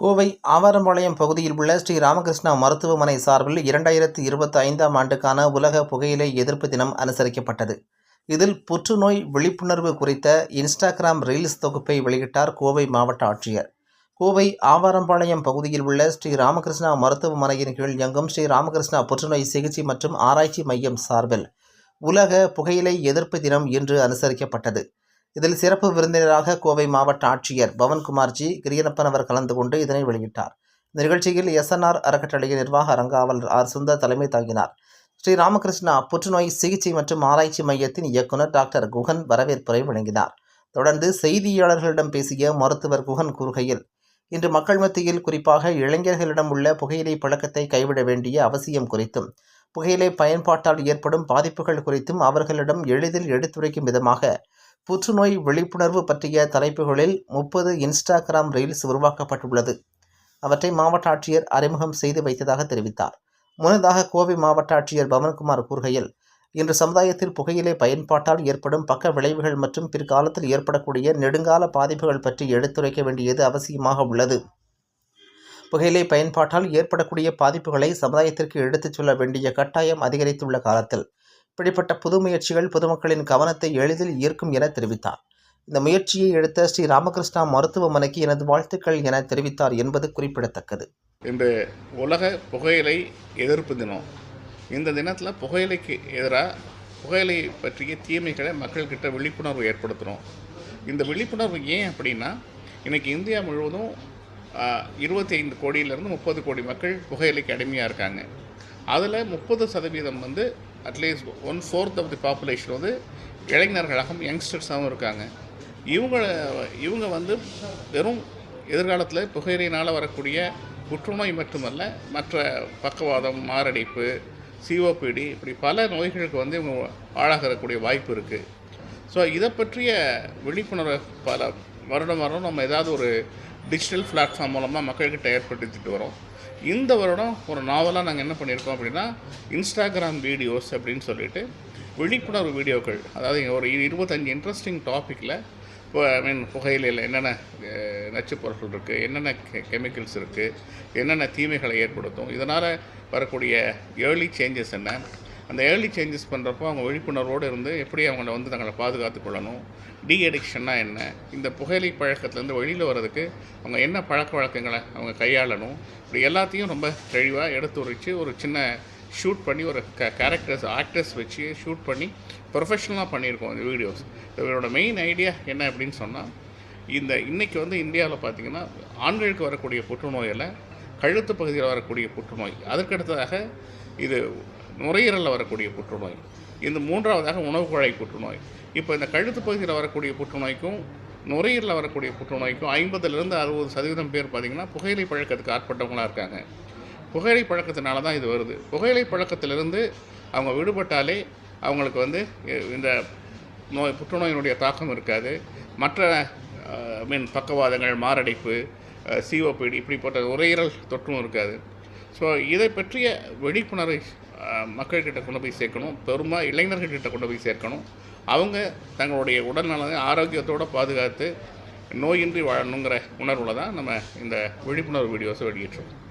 கோவை ஆவாரம்பாளையம் பகுதியில் உள்ள ஸ்ரீ ராமகிருஷ்ணா மருத்துவமனை சார்பில் இரண்டாயிரத்தி இருபத்தி ஐந்தாம் ஆண்டுக்கான உலக புகையிலை எதிர்ப்பு தினம் அனுசரிக்கப்பட்டது. இதில் புற்றுநோய் விழிப்புணர்வு குறித்த இன்ஸ்டாகிராம் ரீல்ஸ் தொகுப்பை வெளியிட்டார் கோவை மாவட்ட ஆட்சியர். கோவை ஆவாரம்பாளையம் பகுதியில் உள்ள ஸ்ரீ ராமகிருஷ்ணா மருத்துவமனையின் கீழ் இயங்கும் ஸ்ரீ ராமகிருஷ்ணா புற்றுநோய் சிகிச்சை மற்றும் ஆராய்ச்சி மையம் சார்பில் உலக புகையிலை எதிர்ப்பு தினம் இன்று அனுசரிக்கப்பட்டது. இதில் சிறப்பு விருந்தினராக கோவை மாவட்ட ஆட்சியர் பவன்குமார்ஜி கிரியனப்பன் அவர் கலந்து கொண்டு இதனை வெளியிட்டார். இந்த நிகழ்ச்சியில் எஸ்என்ஆர் அறக்கட்டளையின் நிர்வாக அரங்காவலர் ஆர் சுந்தர் தலைமை தாங்கினார். ஸ்ரீ ராமகிருஷ்ணா புற்றுநோய் சிகிச்சை மற்றும் ஆராய்ச்சி மையத்தின் இயக்குனர் டாக்டர் குகன் வரவேற்புரை வழங்கினார். தொடர்ந்து செய்தியாளர்களிடம் பேசிய மருத்துவர் குகன் கூறுகையில் இன்று மக்கள் மத்தியில் குறிப்பாக இளைஞர்களிடம் உள்ள புகையிலை பழக்கத்தை கைவிட வேண்டிய அவசியம் குறித்தும் புகையிலை பயன்பாட்டால் ஏற்படும் பாதிப்புகள் குறித்தும் அவர்களிடம் எளிதில் எடுத்துரைக்கும் விதமாக புற்றுநோய் விழிப்புணர்வு பற்றிய தலைப்புகளில் முப்பது இன்ஸ்டாகிராம் ரீல்ஸ் உருவாக்கப்பட்டுள்ளது. அவற்றை மாவட்ட ஆட்சியர் அறிமுகம் செய்து வைத்ததாக தெரிவித்தார். முன்னதாக கோவை மாவட்ட ஆட்சியர் பவன்குமார் கூறுகையில் இன்று சமுதாயத்தில் புகையிலை பயன்பாட்டால் ஏற்படும் பக்க விளைவுகள் மற்றும் பிற்காலத்தில் ஏற்படக்கூடிய நெடுங்கால பாதிப்புகள் பற்றி எடுத்துரைக்க வேண்டியது அவசியமாக உள்ளது. புகையிலை பயன்பாட்டால் ஏற்படக்கூடிய பாதிப்புகளை சமுதாயத்திற்கு எடுத்துச் சொல்ல வேண்டிய கட்டாயம் அதிகரித்துள்ள காலத்தில் இப்படிப்பட்ட புது முயற்சிகள் பொதுமக்களின் கவனத்தை எளிதில் ஈர்க்கும் என தெரிவித்தார். இந்த முயற்சியை எடுத்த ஸ்ரீ ராமகிருஷ்ணா மருத்துவமனைக்கு எனது வாழ்த்துக்கள் என தெரிவித்தார் என்பது குறிப்பிடத்தக்கது. இன்று உலக புகையிலை எதிர்ப்பு தினம். இந்த தினத்தில் புகையிலைக்கு எதிராக புகையிலை பற்றிய தீமைகளை மக்கள்கிட்ட விழிப்புணர்வு ஏற்படுத்துகிறோம் இந்த விழிப்புணர்வு ஏன் அப்படின்னா இன்றைக்கி இந்தியா முழுவதும் இருபத்தி ஐந்து கோடியிலேருந்து முப்பது கோடி மக்கள் புகையிலைக்கு அடிமையாக இருக்காங்க. அதில் முப்பது சதவீதம் வந்து at least one fourth of the population வந்து இளைஞர்களாகவும் யங்ஸ்டர்ஸாகவும் இருக்காங்க. இவங்க இவங்க வந்து வெறும் எதிர்காலத்தில் புகையிலையினால் வரக்கூடிய புற்றுநோய் மட்டுமல்ல மற்ற பக்கவாதம் மாரடைப்பு சிஓபிடி இப்படி பல நோய்களுக்கு வந்து இவங்க ஆளாகிறக்கூடிய வாய்ப்பு இருக்குது ஸோ இதை பற்றிய விழிப்புணர்வை பல வருடம் வருடம் நம்ம ஏதாவது ஒரு டிஜிட்டல் பிளாட்ஃபார்ம் மூலமாக மக்கள்கிட்ட ஏற்படுத்திட்டு வரோம். இந்த வருடம் ஒரு நாவலாக நாங்கள் என்ன பண்ணியிருக்கோம் அப்படின்னா இன்ஸ்டாகிராம் வீடியோஸ் அப்படின்னு சொல்லிட்டு விழிப்புணர்வு வீடியோக்கள். அதாவது ஒரு இருபத்தஞ்சி இன்ட்ரெஸ்டிங் டாப்பிக்கில் இப்போ ஐ மீன் புகையிலையில் என்னென்ன நச்சுப் பொருட்கள் இருக்குது என்னென்ன கெ கெமிக்கல்ஸ் இருக்குது என்னென்ன தீமைகளை ஏற்படுத்தும் இதனால் வரக்கூடிய ஏர்லி சேஞ்சஸ் என்ன அந்த ஏர்லி சேஞ்சஸ் பண்ணுறப்போ அவங்க விழிப்புணர்வோடு இருந்து எப்படி அவங்கள வந்து தங்களை பாதுகாத்து கொள்ளணும் டி அடிக்ஷன்னா என்ன இந்த புகையிலை பழக்கத்துலேருந்து வெளியில் வர்றதுக்கு அவங்க என்ன பழக்க வழக்கங்களை அவங்க கையாளணும் இப்படி எல்லாத்தையும் ரொம்ப தெளிவாக எடுத்து உரைச்சி ஒரு சின்ன ஷூட் பண்ணி ஒரு க கேரக்டர்ஸ் ஆக்டர்ஸ் வச்சு ஷூட் பண்ணி ப்ரொஃபஷ்னலாக பண்ணியிருக்கோம் இந்த வீடியோஸ் இவரோட மெயின் ஐடியா என்ன அப்படின்னு சொன்னால் இந்த இன்றைக்கி வந்து இந்தியாவில் பார்த்திங்கன்னா ஆண்களுக்கு வரக்கூடிய புற்றுநோயில் கழுத்து பகுதியில் வரக்கூடிய புற்றுநோய் அதற்கடுத்ததாக இது நுரையீரலில் வரக்கூடிய புற்றுநோய் இந்த மூன்றாவதாக உணவு குழாய் புற்றுநோய். இப்போ இந்த கழுத்து பகுதியில் வரக்கூடிய புற்றுநோய்க்கும் நுரையீரலில் வரக்கூடிய புற்றுநோய்க்கும் ஐம்பதுலேருந்து அறுபது சதவீதம் பேர் பார்த்திங்கன்னா புகையிலை பழக்கத்துக்கு ஆட்பட்டவங்களாக இருக்காங்க. புகையிலை பழக்கத்தினால தான் இது வருது. புகையிலை பழக்கத்திலிருந்து அவங்க விடுபட்டாலே அவங்களுக்கு வந்து இந்த நோய் புற்றுநோயினுடைய தாக்கம் இருக்காது. மற்ற மீன் பக்கவாதங்கள் மாரடைப்பு சிஓபிடி இப்படிப்பட்ட நுரையீரல் தொற்றும் இருக்காது. ஸோ இதை பற்றிய விழிப்புணர்வை மக்கள்கிட்ட கொண்டு போய் சேர்க்கணும். பெரும்பாலும் இளைஞர்கள்கிட்ட கொண்டு போய் சேர்க்கணும். அவங்க தங்களுடைய உடல்நலனை ஆரோக்கியத்தோடு பாதுகாத்து நோயின்றி வாழணுங்கிற உணர்வில் தான் நம்ம இந்த விழிப்புணர்வு வீடியோஸை வெளியிட்டுருக்கோம்